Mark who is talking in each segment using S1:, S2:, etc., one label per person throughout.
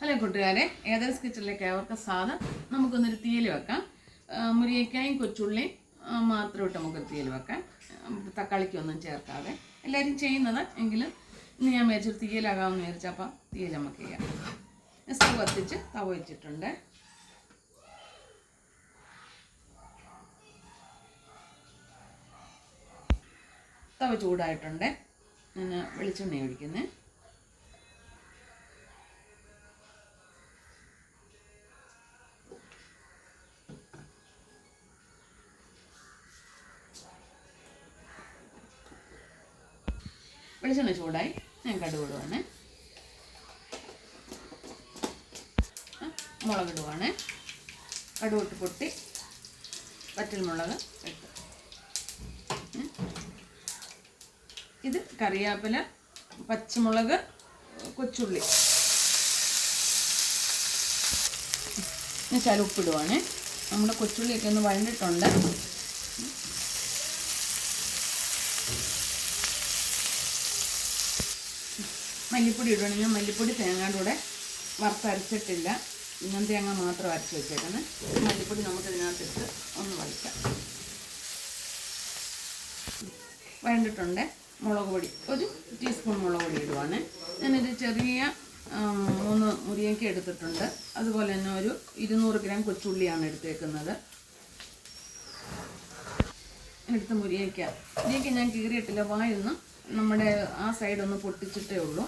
S1: Hello കൂട്ടുകാരെ Athens കിച്ചണിലേക്ക് അവർക്ക് സാധനം നമുക്കൊന്നൊരു തീയൽ വെക്കാം. മുരിയക്കായും കൊച്ചുള്ളിയും മാത്രം ഇട്ട് നമുക്ക് തീയൽ വെക്കാം. തക്കാളിക്കൊന്നും ചേർക്കാതെ. എല്ലാവരും ചെയ്യുന്നത് എങ്കിലും ഇന്ന് ഞാൻ മേടിച്ചൊരു തീയലാകാമെന്ന് വിചാരിച്ചു. അപ്പം തീയൽ നമുക്ക് ചെയ്യാം. സ്റ്റവ് കത്തിച്ച് തവ വെച്ചിട്ടുണ്ട്. തവ ചൂടായിട്ടുണ്ട്. ഞാൻ വെളിച്ചെണ്ണ ഒഴിക്കുന്നത്. വെളിച്ചെണ്ണ ചൂടായി ഞാൻ കടുക് ഇടുവാണ് മുളക് ഇടുവാണ് കടുക് ഇട്ട് പൊട്ടി വറ്റൽ മുളക് ഇട്ട്. ഇത് കറിവേപ്പില പച്ചമുളക് കൊച്ചുള്ളി. എന്നുവെച്ചാൽ ഉപ്പിടുവാണ്. നമ്മുടെ കൊച്ചുള്ളിയൊക്കെ ഒന്ന് വഴണ്ടിട്ടുണ്ട്. മല്ലിപ്പൊടി ഇടണമെങ്കിൽ മല്ലിപ്പൊടി തേങ്ങയുടെ കൂടെ വറുത്തരച്ചിട്ടില്ല. ഇന്നും തേങ്ങ മാത്രം അരച്ച് വെച്ചേക്കുന്നത് മല്ലിപ്പൊടി നമുക്ക് ഇതിനകത്തിട്ട് ഒന്ന് വലിക്കാം വേണ്ടിട്ടുണ്ട് മുളക് പൊടി. ഒരു ടീസ്പൂൺ മുളക് പൊടി ഇടുവാണ്. ഞാനൊരു ചെറിയ മൂന്ന് മുരിയൊക്കെ എടുത്തിട്ടുണ്ട്. അതുപോലെ തന്നെ ഒരു ഇരുന്നൂറ് ഗ്രാം കൊച്ചുള്ളിയാണ് എടുത്തേക്കുന്നത്. എടുത്ത് മുരിങ്ങയ്ക്ക. മുരിങ്ങയ്ക്ക ഞാൻ കീറിയിട്ടില്ല. വായൊന്ന് നമ്മുടെ ആ സൈഡൊന്ന് പൊട്ടിച്ചിട്ടേ ഉള്ളൂ.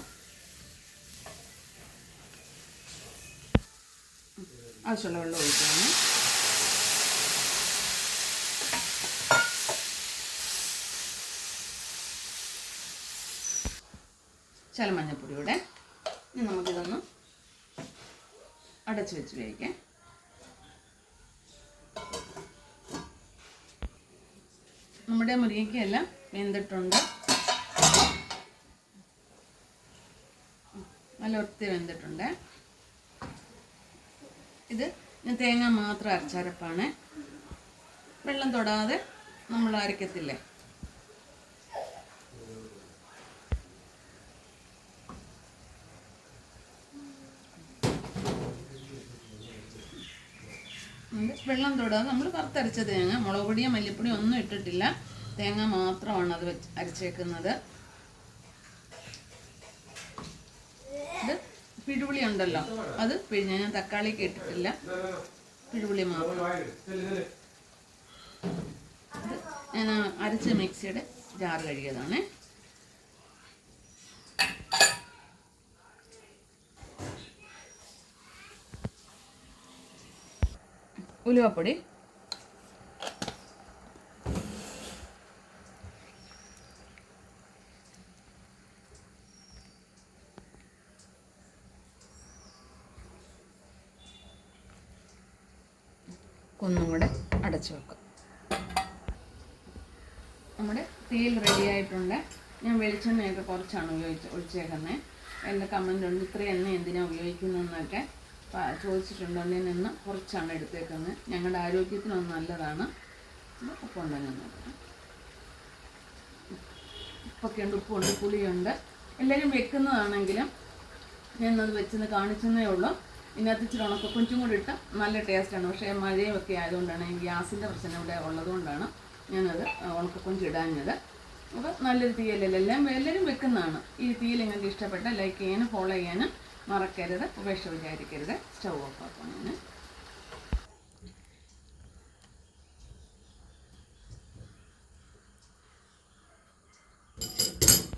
S1: ആവശ്യമുള്ള വെള്ളം ഒഴിക്കുകയാണ്. ചില മഞ്ഞപ്പൊടിയുടെ ഇനി നമുക്കിതൊന്ന് അടച്ചു വെച്ച് വേവിക്കാം. നമ്മുടെ മുരിങ്ങയ്ക്കെല്ലാം വെന്തിട്ടുണ്ട്. നല്ല വൃത്തി വെന്തിട്ടുണ്ട്. ഇത് തേങ്ങ മാത്രം അരച്ചരപ്പാണ് വെള്ളം തൊടാതെ നമ്മൾ അരക്കത്തില്ലേ. വെള്ളം തൊടാതെ നമ്മൾ വറുത്തരച്ച തേങ്ങ മുളക് പൊടിയോ മല്ലിപ്പൊടിയോ ഒന്നും ഇട്ടിട്ടില്ല. തേങ്ങ മാത്രമാണ് അത് വെച്ച് അരച്ചേക്കുന്നത് ഇത് പിഴുപുളി ഉണ്ടല്ലോ. അത് പിഴിഞ്ഞ ഞാൻ തക്കാളി കേട്ടിട്ടില്ല പിഴുപുളി മാത്രം ഞാൻ അരച്ച മിക്സിയുടെ ജാർ കഴുകിയതാണ്. ഉലുവപ്പൊടി. ഒന്നും കൂടെ അടച്ചു വെക്കും. നമ്മുടെ തീയിൽ റെഡി ആയിട്ടുണ്ട്. ഞാൻ വെളിച്ചെണ്ണയൊക്കെ കുറച്ചാണ് ഉപയോഗിച്ച് ഒഴിച്ചേക്കുന്നത് എന്റെ കമന്റ് ഉണ്ട് ഇത്ര എണ്ണ എന്തിനാ ഉപയോഗിക്കുന്നതെന്നൊക്കെ ചോദിച്ചിട്ടുണ്ട്. അതിൽ നിന്ന് കുറച്ചാണ് എടുത്തേക്കുന്നത്. ഞങ്ങളുടെ ആരോഗ്യത്തിനൊന്നും നല്ലതാണ്. ഉപ്പുണ്ടെന്ന് ഉപ്പൊക്കെ ഉണ്ട് ഉപ്പുണ്ട് പുളിയുണ്ട്. എല്ലാവരും വെക്കുന്നതാണെങ്കിലും ഞാനത് വെച്ചെന്ന് കാണിച്ചെന്നേ ഉള്ളൂ. ഇതിനകത്ത് ഇച്ചിരി ഉണക്ക കൊഞ്ചും കൂടി ഇട്ട് നല്ല ടേസ്റ്റാണ് പക്ഷേ മഴയും ഒക്കെ ആയതുകൊണ്ടാണ് ഗ്യാസിന്റെ പ്രശ്നം ഇവിടെ ഉള്ളതുകൊണ്ടാണ് ഞാനത് ഉണക്കക്കൊഞ്ച് ഇടാഞ്ഞത്. അപ്പോൾ നല്ലൊരു തീയലല്ല? എല്ലാം എല്ലാവരും വെക്കുന്നതാണ്. ഈ തീയൽ നിങ്ങൾക്ക് ഇഷ്ടപ്പെട്ട ലൈക്ക് ചെയ്യാനും ഫോളോ ചെയ്യാനും മറക്കരുത്. ഉപേക്ഷ വിചാരിക്കരുത്. സ്റ്റൗ ഓഫ് ആക്കണം ഞാൻ